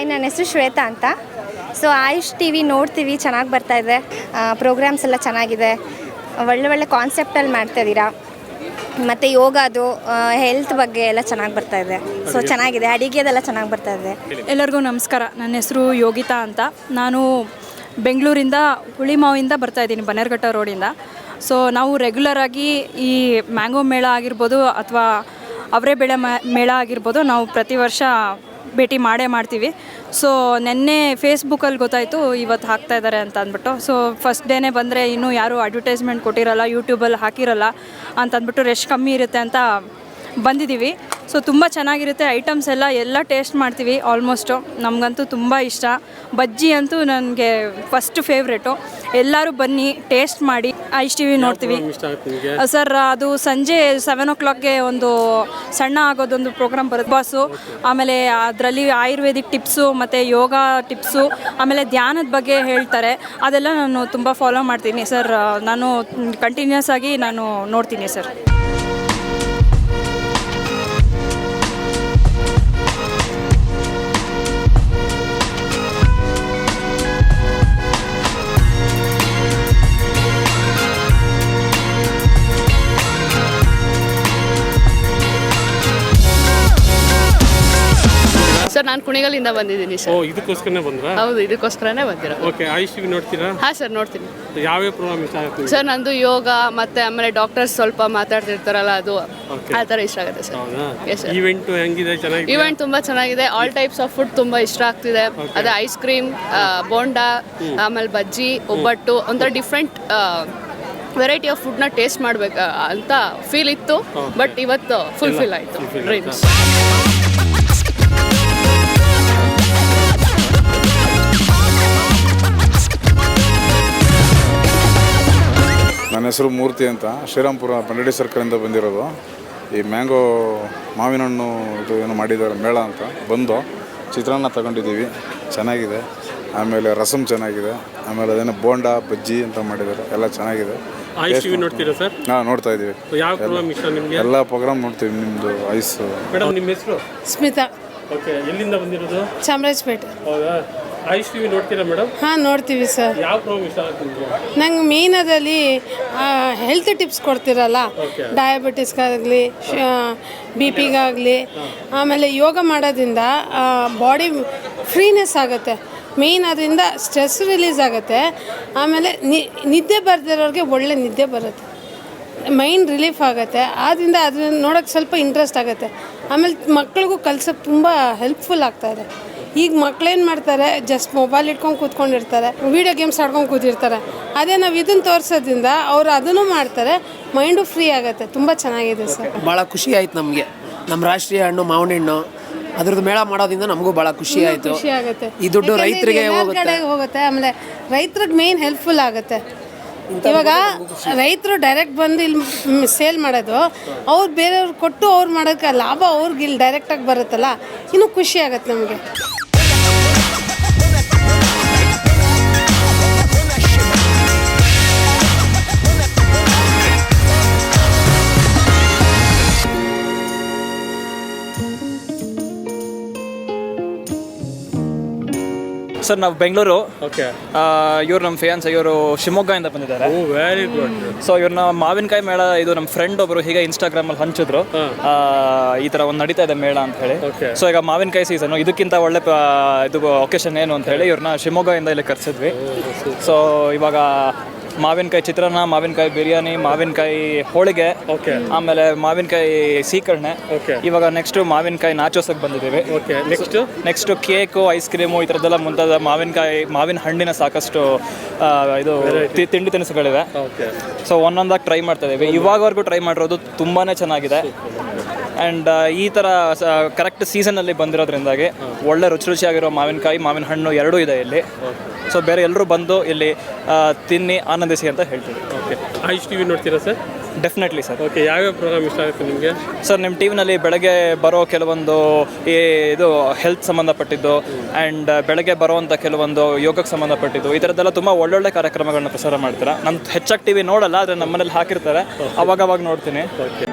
ನನ್ನ ಹೆಸರು ಶ್ವೇತಾ ಅಂತ. ಸೊ ಆಯುಷ್ ಟಿ ವಿ ನೋಡ್ತೀವಿ ಚೆನ್ನಾಗಿ ಬರ್ತಾ ಇದೆ. ಪ್ರೋಗ್ರಾಮ್ಸ್ ಎಲ್ಲ ಚೆನ್ನಾಗಿದೆ. ಒಳ್ಳೆ ಒಳ್ಳೆ ಕಾನ್ಸೆಪ್ಟಲ್ಲಿ ಮಾಡ್ತಾ ಇದ್ದೀರಾ ಮತ್ತು ಯೋಗದು ಹೆಲ್ತ್ ಬಗ್ಗೆ ಎಲ್ಲ ಚೆನ್ನಾಗಿ ಬರ್ತಾ ಇದೆ. ಸೊ ಚೆನ್ನಾಗಿದೆ. ಅಡಿಗೆದೆಲ್ಲ ಚೆನ್ನಾಗಿ ಬರ್ತಾ ಇದೆ. ಎಲ್ಲರಿಗೂ ನಮಸ್ಕಾರ. ನನ್ನ ಹೆಸರು ಯೋಗಿತಾ ಅಂತ. ನಾನು ಬೆಂಗಳೂರಿಂದ ಹುಳಿಮಾವಿಂದ ಬರ್ತಾ ಇದ್ದೀನಿ ಬನ್ನೇರ್ಘಟ್ಟ ರೋಡಿಂದ. ಸೊ ನಾವು ರೆಗ್ಯುಲರಾಗಿ ಈ ಮ್ಯಾಂಗೋ ಮೇಳ ಆಗಿರ್ಬೋದು ಅಥವಾ ಅವರೇ ಬೆಳೆ ಮ- ಮೇಳ ಆಗಿರ್ಬೋದು ನಾವು ಪ್ರತಿ ವರ್ಷ ಭೇಟಿ ಮಾಡೇ ಮಾಡ್ತೀವಿ. ಸೊ ನಿನ್ನೆ ಫೇಸ್ಬುಕ್ಕಲ್ಲಿ ಗೊತ್ತಾಯಿತು ಇವತ್ತು ಹಾಕ್ತಾ ಇದ್ದಾರೆ ಅಂತ ಅಂದ್ಬಿಟ್ಟು. ಸೊ ಫಸ್ಟ್ ಡೇನೇ ಬಂದರೆ ಇನ್ನೂ ಯಾರೂ ಅಡ್ವರ್ಟೈಸ್ಮೆಂಟ್ ಕೊಟ್ಟಿರಲ್ಲ ಯೂಟ್ಯೂಬಲ್ಲಿ ಹಾಕಿರಲ್ಲ ಅಂತ ಅಂದ್ಬಿಟ್ಟು ರೆಶ್ ಕಮ್ಮಿ ಇರುತ್ತೆ ಅಂತ ಬಂದಿದ್ದೀವಿ. ಸೊ ತುಂಬ ಚೆನ್ನಾಗಿರುತ್ತೆ ಐಟಮ್ಸ್ ಎಲ್ಲ ಎಲ್ಲ ಟೇಸ್ಟ್ ಮಾಡ್ತೀವಿ ಆಲ್ಮೋಸ್ಟು. ನಮಗಂತೂ ತುಂಬ ಇಷ್ಟ. ಬಜ್ಜಿ ಅಂತೂ ನನಗೆ ಫಸ್ಟ್ ಫೇವ್ರೇಟು. ಎಲ್ಲರೂ ಬನ್ನಿ ಟೇಸ್ಟ್ ಮಾಡಿ ಐಸ್ ಟಿ ವಿ ನೋಡ್ತೀವಿ. ಸರ್ ಅದು ಸಂಜೆ ಸೆವೆನ್ ಓ ಕ್ಲಾಕ್ಗೆ ಒಂದು ಸಣ್ಣ ಆಗೋದೊಂದು ಪ್ರೋಗ್ರಾಮ್ ಬರುತ್ತೆ. ಬಾಸು ಆಮೇಲೆ ಅದರಲ್ಲಿ ಆಯುರ್ವೇದಿಕ್ ಟಿಪ್ಸು ಮತ್ತು ಯೋಗ ಟಿಪ್ಸು ಆಮೇಲೆ ಧ್ಯಾನದ ಬಗ್ಗೆ ಹೇಳ್ತಾರೆ. ಅದೆಲ್ಲ ನಾನು ತುಂಬ ಫಾಲೋ ಮಾಡ್ತೀನಿ. ಸರ್ ನಾನು ಕಂಟಿನ್ಯೂಸ್ ಆಗಿ ನಾನು ನೋಡ್ತೀನಿ ಸರ್ ನಾನು ಕುಣಿಗಲಿಂದ ಬಂದಿದ್ದೀನಿ ಓ ಸರ್ ಇದಕ್ಕೋಸ್ಕರನೇ ಬಂದ್ರಾ? ಹೌದು ಇದಕ್ಕೋಸ್ಕರನೇ ಬಂದಿರ ಓಕೆ ಆಯುಷ್ ಟಿವಿ ನೋಡ್ತೀರಾ? ಹಾಂ ಸರ್ ನೋಡ್ತೀನಿ. ಯಾವ್ಯಾವ ಪ್ರೋಗ್ರಾಮ್ ಇಷ್ಟ ಆಗುತ್ತೆ ಸರ್ ನಂದು ಯೋಗ ಮತ್ತೆ ಆಮೇಲೆ ಡಾಕ್ಟರ್ಸ್ ಸ್ವಲ್ಪ ಮಾತಾಡ್ತಿರ್ತಾರಲ್ಲ ಅದು Okay. ಆ ಥರ ಇಷ್ಟ ಆಗುತ್ತೆ ಸರ್. ಹೌದಾ? Yes, sir. ಈವೆಂಟ್ ಹೆಂಗಿದೆ? ಚೆನ್ನಾಗಿ ಇವೆಂಟ್ ತುಂಬಾ ಚೆನ್ನಾಗಿದೆ. ಆಲ್ ಟೈಪ್ಸ್ ಆಫ್ ಫುಡ್ ತುಂಬಾ ಇಷ್ಟ ಆಗ್ತಿದೆ. ಅದು ಐಸ್ ಕ್ರೀಮ್ ಬೋಂಡಾ ಆಮೇಲೆ ಬಜ್ಜಿ ಒಬ್ಬಟ್ಟು ಒಂಥರ ಡಿಫ್ರೆಂಟ್ ವೆರೈಟಿ ಆಫ್ ಫುಡ್ನ ಟೇಸ್ಟ್ ಮಾಡ್ಬೇಕು ಅಂತ ಫೀಲ್ ಇತ್ತು. ಬಟ್ ಇವತ್ತು ಫುಲ್ಫಿಲ್ ಆಯಿತು. ನನ್ನ ಹೆಸರು ಮೂರ್ತಿ ಅಂತ. ಶ್ರೀರಾಮ್ಪುರ ಪಂಡಡಿ ಸರ್ಕಲಿಂದ ಬಂದಿರೋದು. ಈ ಮ್ಯಾಂಗೋ ಮಾವಿನ ಹಣ್ಣು ಇದು ಏನು ಮಾಡಿದ್ದಾರೆ ಮೇಳ ಅಂತ. ಬಂದು ಚಿತ್ರಾನ್ನ ತಗೊಂಡಿದ್ದೀವಿ. ಚೆನ್ನಾಗಿದೆ. ಆಮೇಲೆ ರಸಮ್ ಚೆನ್ನಾಗಿದೆ. ಆಮೇಲೆ ಅದೇನೋ ಬೋಂಡ ಬಜ್ಜಿ ಅಂತ ಮಾಡಿದ್ದಾರೆ. ಎಲ್ಲ ಚೆನ್ನಾಗಿದೆ. ನೋಡ್ತೀರಾ ಸರ್? ಹಾಂ ನೋಡ್ತಾ ಇದ್ದೀವಿ. ಯಾವ ಪ್ರೋಗ್ರಾಮ್ ಇಷ್ಟ ನಿಮಗೆ? ಎಲ್ಲ ಪ್ರೋಗ್ರಾಮ್ ನೋಡ್ತೀವಿ. ನಿಮ್ಮದು ಐಸ್ ಮೇಡಮ್ ನಿಮ್ಮ ಹೆಸರು? ಸ್ಮಿತಾ. ಓಕೆ ಎಲ್ಲಿಂದ ಬಂದಿರೋದು? ಚಾಮರಾಜಪೇಟೆ. ಹೌದಾ? ಆಯುಷ್ ಟಿವಿ ನೋಡ್ತೀರಾ ಮೇಡಮ್? ಹಾಂ ನೋಡ್ತೀವಿ ಸರ್. ಯಾವ ಪ್ರೋಗ್ರಾಮ್ ಇಷ್ಟ ಆಗುತ್ತೆ ನಿಮಗೆ ನಂಗೆ ಮೀನದಲ್ಲಿ ಹೆಲ್ತ್ ಟಿಪ್ಸ್ ಕೊಡ್ತಿರಲ್ಲ? ಡಯಾಬಿಟಿಸ್ಗಾಗಲಿ ಬಿ ಪಿಗಾಗಲಿ ಆಮೇಲೆ ಯೋಗ ಮಾಡೋದ್ರಿಂದ ಬಾಡಿ ಫ್ರೀನೆಸ್ ಆಗುತ್ತೆ. ಮೇಯ್ನ್ ಅದರಿಂದ ಸ್ಟ್ರೆಸ್ ರಿಲೀಸ್ ಆಗುತ್ತೆ. ಆಮೇಲೆ ನಿ- ನಿದ್ದೆ ಬರ್ದಿರೋರಿಗೆ ಒಳ್ಳೆ ನಿದ್ದೆ ಬರುತ್ತೆ. ಮೈಂಡ್ ರಿಲೀಫ್ ಆಗುತ್ತೆ. ಆದ್ದರಿಂದ ಅದನ್ನ ನೋಡೋಕ್ಕೆ ಸ್ವಲ್ಪ ಇಂಟ್ರೆಸ್ಟ್ ಆಗುತ್ತೆ. ಆಮೇಲೆ ಮಕ್ಳಿಗೂ ಕಲ್ಸೋಕ್ಕೆ ತುಂಬ ಹೆಲ್ಪ್ಫುಲ್ ಆಗ್ತಾಯಿದೆ ಈಗ ಮಕ್ಳೇನು ಮಾಡ್ತಾರೆ? ಜಸ್ಟ್ ಮೊಬೈಲ್ ಇಟ್ಕೊಂಡು ಕೂತ್ಕೊಂಡಿರ್ತಾರೆ. ವೀಡಿಯೋ ಗೇಮ್ಸ್ ಆಡ್ಕೊಂಡು ಕೂತಿರ್ತಾರೆ. ಅದೇ ನಾವು ಇದನ್ನು ತೋರಿಸೋದ್ರಿಂದ ಅವರು ಅದನ್ನು ಮಾಡ್ತಾರೆ. ಮೈಂಡು ಫ್ರೀ ಆಗುತ್ತೆ. ತುಂಬ ಚೆನ್ನಾಗಿದೆ ಸರ್ ಭಾಳ ಖುಷಿ ಆಯ್ತು ನಮಗೆ. ನಮ್ಮ ರಾಷ್ಟ್ರೀಯ ಹಣ್ಣು ಮಾವಿನ ಹಣ್ಣು ಅದ್ರದ್ದು ಮೇಳ ಮಾಡೋದ್ರಿಂದ ನಮಗೂ ಭಾಳ ಖುಷಿ ಆಯಿತು. ಖುಷಿ ಆಗುತ್ತೆ. ಈ ದುಡ್ಡು ಯಾಕಂದ್ರೆ ಇದು ರೈತರಿಗೆ ಎಲ್ಲಾರ್ ಹೋಗುತ್ತೆ. ಹೋಗುತ್ತೆ. ಆಮೇಲೆ ರೈತರಿಗೆ ಮೇನ್ ಹೆಲ್ಪ್ಫುಲ್ ಆಗುತ್ತೆ. ಇವಾಗ ರೈತರು ಡೈರೆಕ್ಟ್ ಬಂದು ಇಲ್ಲಿ ಸೇಲ್ ಮಾಡೋದು ಅವ್ರು ಬೇರೆಯವ್ರು ಕೊಟ್ಟು ಅವ್ರು ಮಾಡೋಕ್ಕೆ ಲಾಭ ಅವ್ರಿಗೆ ಇಲ್ಲಿ ಡೈರೆಕ್ಟಾಗಿ ಬರುತ್ತಲ್ಲ? ಇನ್ನೂ ಖುಷಿ ಆಗುತ್ತೆ ನಮಗೆ. ಸರ್ ನಾವು ಬೆಂಗಳೂರು. ಓಕೆ ಇವ್ರು ನಮ್ಮ ಫಿಯಾನ್ಸ್ ಇವರು ಶಿವಮೊಗ್ಗದಿಂದ ಬಂದಿದ್ದಾರೆ. ಓ ವೆರಿ ಗುಡ್ ಸೊ ಇವ್ರನ್ನ ಮಾವಿನಕಾಯಿ ಮೇಳ ಇದು ನಮ್ಮ ಫ್ರೆಂಡ್ ಒಬ್ಬರು ಹೀಗೆ ಇನ್ಸ್ಟಾಗ್ರಾಮಲ್ಲಿ ಹಂಚಿದ್ರು. ಆ, ಈ ತರ ಒಂದು ನಡೀತಾ ಇದೆ ಮೇಳ ಅಂತ ಹೇಳಿ. Okay. ಸೊ ಈಗ ಮಾವಿನಕಾಯಿ ಸೀಸನು ಇದಕ್ಕಿಂತ ಒಳ್ಳೆ ಪ- ಇದು ಒಕೇಶನ್ ಏನು ಅಂತ ಹೇಳಿ ಇವ್ರನ್ನ ಶಿವಮೊಗ್ಗದಿಂದ ಇಲ್ಲಿ ಕರೆಸಿದ್ವಿ. ಸೊ ಇವಾಗ ಮಾವಿನಕಾಯಿ ಚಿತ್ರಾನ್ನ ಮಾವಿನಕಾಯಿ ಬಿರಿಯಾನಿ ಮಾವಿನಕಾಯಿ ಹೋಳಿಗೆ ಓಕೆ ಆಮೇಲೆ ಮಾವಿನಕಾಯಿ ಸೀಕರಣೆ. ಓಕೆ ಇವಾಗ ನೆಕ್ಸ್ಟ್ ಮಾವಿನಕಾಯಿ ನಾಚೋಸಕ್ಕೆ ಬಂದಿದ್ದೀವಿ. Okay next next cake ice cream ಈ ಥರದ್ದೆಲ್ಲ ಮುಂತಾದ ಮಾವಿನಕಾಯಿ ಮಾವಿನ ಹಣ್ಣಿನ ಸಾಕಷ್ಟು ಆ, ಇದು ತಿ- ತಿಂಡಿ ತಿನಿಸುಗಳಿವೆ. ಓಕೆ ಸೊ ಒಂದೊಂದಾಗಿ ಟ್ರೈ ಮಾಡ್ತಾ ಇದ್ದೀವಿ. ಇವಾಗವರೆಗೂ ಟ್ರೈ ಮಾಡಿರೋದು ತುಂಬಾ ಚೆನ್ನಾಗಿದೆ. ಆ್ಯಂಡ್ ಈ ಥರ ಕರೆಕ್ಟ್ ಸೀಸನಲ್ಲಿ ಬಂದಿರೋದ್ರಿಂದಾಗಿ ಒಳ್ಳೆ ರುಚಿ ರುಚಿಯಾಗಿರೋ ಮಾವಿನಕಾಯಿ ಮಾವಿನ ಹಣ್ಣು ಎರಡೂ ಇದೆ ಇಲ್ಲಿ. ಸೊ ಬೇರೆ ಎಲ್ಲರೂ ಬಂದು ಇಲ್ಲಿ ತಿನ್ನಿ ಆನಂದಿಸಿ ಅಂತ ಹೇಳ್ತೀವಿ. ಓಕೆ. ಆಯುಷ್ ಟಿವಿ ನೋಡ್ತೀರಾ ಸರ್? ಡೆಫಿನೆಟ್ಲಿ ಸರ್ ಓಕೆ ಯಾವ್ಯಾವ ಪ್ರೋಗ್ರಾಮ್ ಇಷ್ಟ ಆಗುತ್ತೆ ನಿಮಗೆ? ಸರ್ ನಿಮ್ಮ ಟಿ ವಿನಲ್ಲಿ ಬೆಳಗ್ಗೆ ಬರೋ ಕೆಲವೊಂದು ಈ ಇದು ಹೆಲ್ತ್ ಸಂಬಂಧಪಟ್ಟಿದ್ದು ಆ್ಯಂಡ್ ಬೆಳಗ್ಗೆ ಬರುವಂಥ ಕೆಲವೊಂದು ಯೋಗಕ್ಕೆ ಸಂಬಂಧಪಟ್ಟಿದ್ದು ಈ ಥರದ್ದೆಲ್ಲ ತುಂಬ ಒಳ್ಳೊಳ್ಳೆ ಕಾರ್ಯಕ್ರಮಗಳನ್ನ ಪ್ರಸಾರ ಮಾಡ್ತೀರಾ. ನಮ್ಮ ಹೆಚ್ಚಾಗಿ ಟಿ ವಿ ನೋಡಲ್ಲ ಆದರೆ ನಮ್ಮನೇಲಿ ಹಾಕಿರ್ತಾರೆ. ಅವಾಗವಾಗ ಅವಾಗ ನೋಡ್ತೀನಿ. ಓಕೆ.